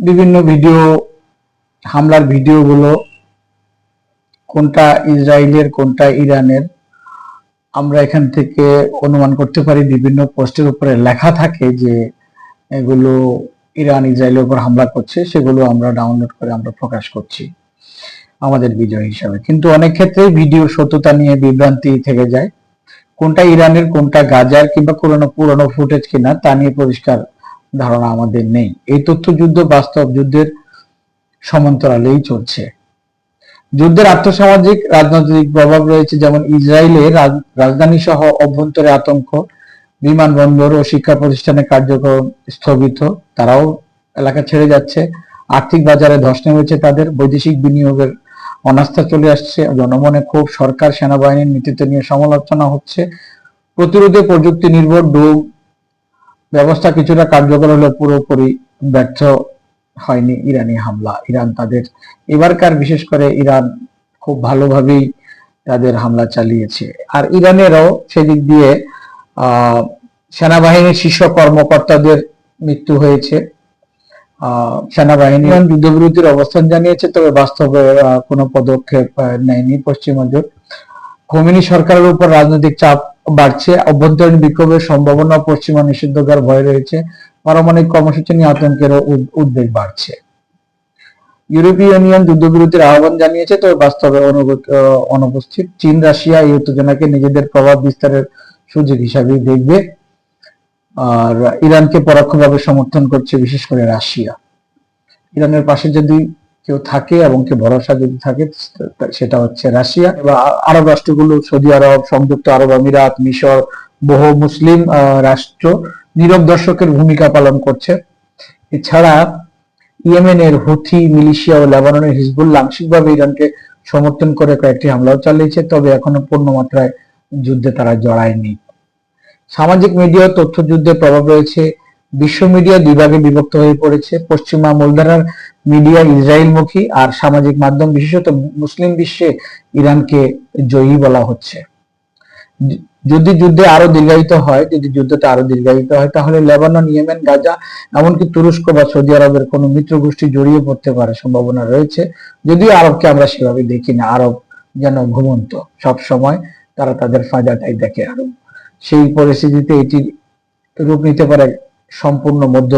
বিভিন্ন ভিডিও, হামলার ভিডিওগুলো, কোনটা ইসরায়েলের, কোনটা ইরানের, আমরা এখান থেকে অনুমান করতে পারি। বিভিন্ন পোস্টের উপরে লেখা থাকে যে এগুলো ইরান, ইসরায়েলের উপর হামলা করছে, সেগুলো আমরা ডাউনলোড করে আমরা প্রকাশ করছি আমাদের বিজয় হিসাবে। কিন্তু অনেক ক্ষেত্রে ভিডিও সত্যতা নিয়ে বিভ্রান্তি থেকে যায়। কোনটা ইরানের, কোনটা গাজার কিংবা পুরনো পুরনো ফুটেজ কিনা তা নিয়ে পরিষ্কার ধারণা আমাদের নেই। এই তথ্য যুদ্ধ বাস্তব যুদ্ধের সমান্তরালেই চলছে। যুদ্ধের আর্থসামাজিক, রাজনৈতিক প্রভাব রয়েছে, যেমন ইসরায়েলের রাজধানী সহ অভ্যন্তরে আতঙ্ক বিমানবন্দর ও শিক্ষা প্রতিষ্ঠানে কার্যক্রম স্থগিত, তারাও এলাকা ছেড়ে যাচ্ছে। আর্থিক বাজারে ধস নেমেছে তাদের, বৈদেশিক বিনিয়োগের অনাস্থা চলে আসছে। জনমনে খুব সরকার, সেনাবাহিনীর নীতিতে নিয়ে সমালোচনা হচ্ছে। প্রতিরোধে প্রযুক্তি নির্ভর ডোম ব্যবস্থা কিছুটা কার্যকর হলেও পুরোপুরি ব্যর্থ হয়নি ইরানি হামলা। ইরান তাদের এবারকার বিশেষ করে ইরান খুব ভালোভাবেই তাদের হামলা চালিয়েছে। আর ইরানেরও সেদিক দিয়ে আহ সেনাবাহিনীর শীর্ষ কর্মকর্তাদের মৃত্যু হয়েছে। আহ সেনাবাহিনী যুদ্ধবিরতির অবস্থান জানিয়েছে তবে বাস্তবে কোনো পদক্ষেপ নেয়নি পশ্চিমা জোট খোমেনি সরকারের উপর রাজনৈতিক চাপ বাড়ছে, অভ্যন্তরীণ বিক্ষোভের সম্ভাবনা পশ্চিমা নিষিদ্ধকার ভয় রয়েছে, পারমাণবিক কর্মসূচি নিয়ে আতঙ্কের উদ্বেগ বাড়ছে। ইউরোপীয় ইউনিয়ন যুদ্ধবিরতির আহ্বান জানিয়েছে, তবে বাস্তবে অনুপস্থিত চীন, রাশিয়া এই উত্তেজনাকে নিজেদের প্রভাব বিস্তারের সুযোগ হিসাবে দেখবে। আর ইরানকে পরোক্ষভাবে সমর্থন করছে বিশেষ করে রাশিয়া। ইরানের পাশে যদি কেউ থাকে এবং কেউ ভরসা যদি থাকে সেটা হচ্ছে রাশিয়া। বা আরব রাষ্ট্রগুলো, সৌদি আরব, সংযুক্ত আরব আমিরাত, মিশর, বহু মুসলিম রাষ্ট্র নীরব দর্শকের ভূমিকা পালন করছে। এছাড়া ইয়েমেনের হুথি, মিলিশিয়া ও লেবাননের হিজবুল্লাহ আংশিকভাবে ইরানকে সমর্থন করে কয়েকটি হামলাও চালিয়েছে, তবে এখনও পূর্ণ মাত্রায় যুদ্ধে তারা জড়ায়নি। সামাজিক মিডিয়া তথ্য যুদ্ধের প্রভাব রয়েছে। বিশ্ব মিডিয়া দুই ভাগে বিভক্ত হয়ে পড়েছে। পশ্চিমা মূলধারার মিডিয়া ইসরায়েলমুখী আর সামাজিক মাধ্যম বিশেষত মুসলিম বিশ্বে ইরানকে জয়ী বলা হচ্ছে। যদি যুদ্ধে আরও দীর্ঘায়িত হয়, যদি যুদ্ধটা আরও দীর্ঘায়িত হয়, তাহলে লেবানন, ইয়েমেন, গাজা, এমনকি তুরস্ক বা সৌদি আরবের কোনো মিত্র গোষ্ঠী জড়িয়ে পড়তে পারে সম্ভাবনা রয়েছে। যদিও আরবকে আমরা সেভাবে দেখি না, আরব যেন ঘুমন্ত। সব সময় তারা তাদের ফায়দাটাই দেখে আরব সেই পরিস্থিতিতে এটি রূপ নিতে পারে সম্পূর্ণ মধ্য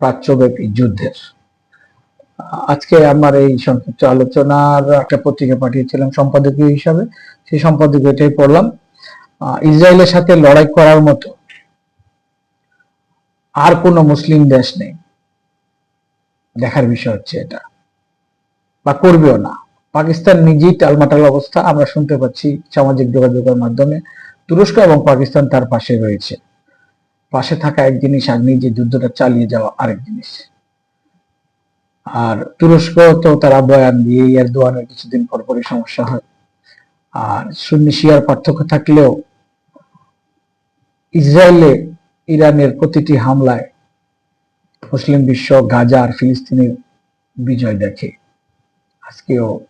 প্রাচ্যব্যাপী যুদ্ধের। আজকে আমার এই সংক্ষিপ্ত আলোচনার একটা পত্রিকা পাঠিয়েছিলাম সম্পাদকীয় হিসাবে। সেই সম্পাদকীয়টাই পড়লাম। ইসরায়েলের সাথে লড়াই করার মতো আর কোনো মুসলিম দেশ নেই। দেখার বিষয় হচ্ছে এটা। বা করবেও না। পাকিস্তান নিজেই টালমাটাল অবস্থা। আমরা শুনতে পাচ্ছি সামাজিক যোগাযোগের মাধ্যমে তুরস্ক এবং পাকিস্তান তার পাশে রয়েছে। পাশে থাকা এক জিনিস আর নিজে যুদ্ধটা চালিয়ে যাওয়া আরেক জিনিস। আর তুরস্ক তো তারা বয়ান দিয়ে এরদোয়ানের কিছুদিন পর পরই সমস্যা হয়। আর সুন্নি শিয়ার পার্থক্য থাকলেও ইসরায়েলে ইরানের প্রতিটি হামলায় মুসলিম বিশ্ব গাজা আর ফিলিস্তিনের বিজয় দেখে। আজকেও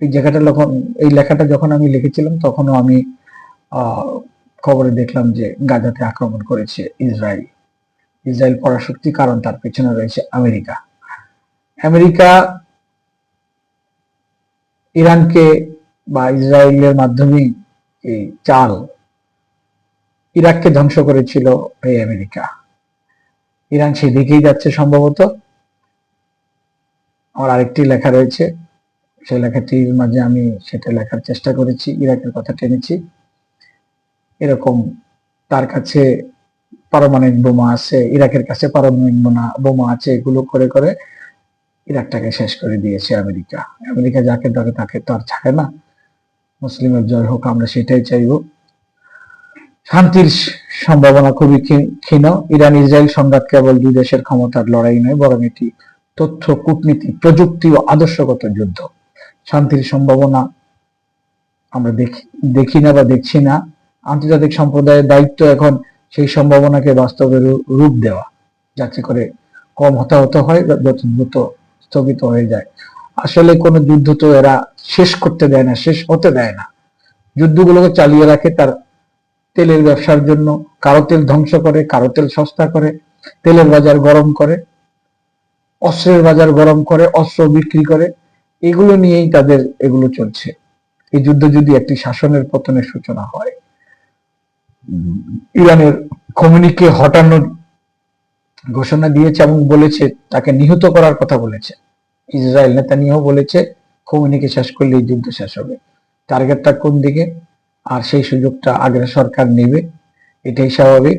এই জায়গাটা যখন, এই লেখাটা যখন আমি লিখেছিলাম, তখনও আমি খবরে দেখলাম যে গাজাতে আক্রমণ করেছে ইসরায়েল। ইসরায়েল পরাশক্তি কারণ তার পেছনে রয়েছে আমেরিকা। আমেরিকা ইরানকে বা ইসরায়েলের মাধ্যমে এই চাল ইরাককে ধ্বংস করেছিল এই আমেরিকা। ইরান সেদিকেই যাচ্ছে সম্ভবত। আমার আরেকটি লেখা রয়েছে। সেই লেখাটির মাঝে আমি সেটা লেখার চেষ্টা করেছি, ইরাকের কথা টেনেছি। এরকম তার কাছে পারমাণবিক বোমা আছে, ইরাকের কাছে পারমাণবিক বোমা বোমা আছে, এগুলো করে করে ইরাকটাকে শেষ করে দিয়েছে আমেরিকা। আমেরিকা যাকে ধরে তাকে তো আর ছাড়ে না। মুসলিমের জয় হোক, আমরা সেটাই চাইব। শান্তির সম্ভাবনা খুবই ক্ষীণ। ইরান ইসরায়েল সংঘাত কেবল দুই দেশের ক্ষমতার লড়াই নয়, বরং এটি তথ্য, কূটনীতি, প্রযুক্তি ও আদর্শগত যুদ্ধ। শান্তির সম্ভাবনা আমরা দেখি দেখি না বা দেখছি না। আন্তর্জাতিক সম্প্রদায়ের দায়িত্ব এখন সেই সম্ভাবনাকে বাস্তবে রূ- রূপ দেওয়া, যাতে করে কম হতাহত হয় যত দ্রুত স্থগিত হয়ে যায়। আসলে কোনো যুদ্ধ তো এরা শেষ করতে দেয় না, শেষ হতে দেয় না। যুদ্ধগুলোকে চালিয়ে রাখে তার তেলের ব্যবসার জন্য। কারও তেল ধ্বংস করে, কারও তেল সস্তা করে, তেলের বাজার গরম করে, অস্ত্রের বাজার গরম করে, অস্ত্র বিক্রি করে। এগুলো নিয়েই তাদের এগুলো চলছে। এই যুদ্ধ যদি একটি শাসনের পতনের সূচনা হয়, ইরানের খমিনিকে হটানোর ঘোষণা দিয়েছে এবং বলেছে, তাকে নিহত করার কথা বলেছে। ইসরায়েল নেতানিয়াহু বলেছে খমিনিকে শেষ করলে এই যুদ্ধ শেষ হবে। টার্গেটটা কোন দিকে? আর সেই সুযোগটা আগের সরকার নেবে। এটাই স্বাভাবিক।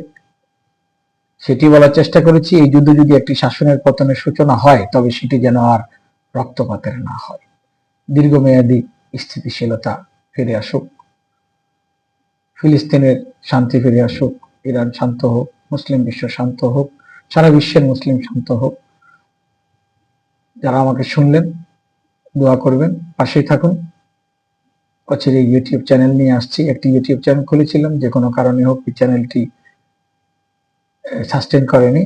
সেটি বলার চেষ্টা করেছি, এই যুদ্ধ যদি একটি শাসনের পতনের সূচনা হয়, তবে সেটি যেন আর রক্তপাতের না হয়। দীর্ঘমেয়াদী স্থিতিশীলতা ফিরে আসুক। ফিলিস্তিনের শান্তি ফিরে আসুক। ইরান শান্ত হোক, মুসলিম বিশ্ব শান্ত হোক। সারা বিশ্বের মুসলিম শান্ত হোক। যারা আমাকে শুনলেন, দোয়া করবেন, পাশেই থাকুন। অচিরে ইউটিউব চ্যানেল নিয়ে আসছি। একটি ইউটিউব চ্যানেল খুলেছিলাম, যে কোনো কারণে হোক এই চ্যানেলটি সাস্টেন করেনি।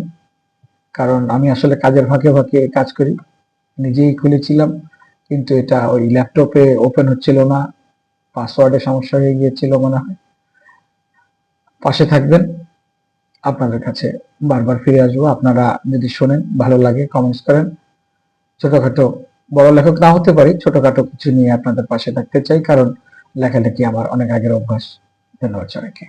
কারণ আমি আসলে কাজের ফাঁকে ফাঁকে কাজ করি। নিজেই খুলেছিলাম, কিন্তু এটা ওই ল্যাপটপে ওপেন হচ্ছিল না। পাসওয়ার্ডে সমস্যা হয়ে গিয়েছিল মনে হয়। পাশে থাকবেন। আপনাদের কাছে বারবার ফিরে আসব। আপনারা যদি শোনেন, ভালো লাগে কমেন্টস করেন। ছোটখাটো বড় লেখক না হতে পারি, ছোটখাটো কিছু নিয়ে আপনাদের পাশে থাকতে চাই, কারণ লেখালেখি আমার অনেক আগের অভ্যাস। ধন্যবাদ সবাইকে।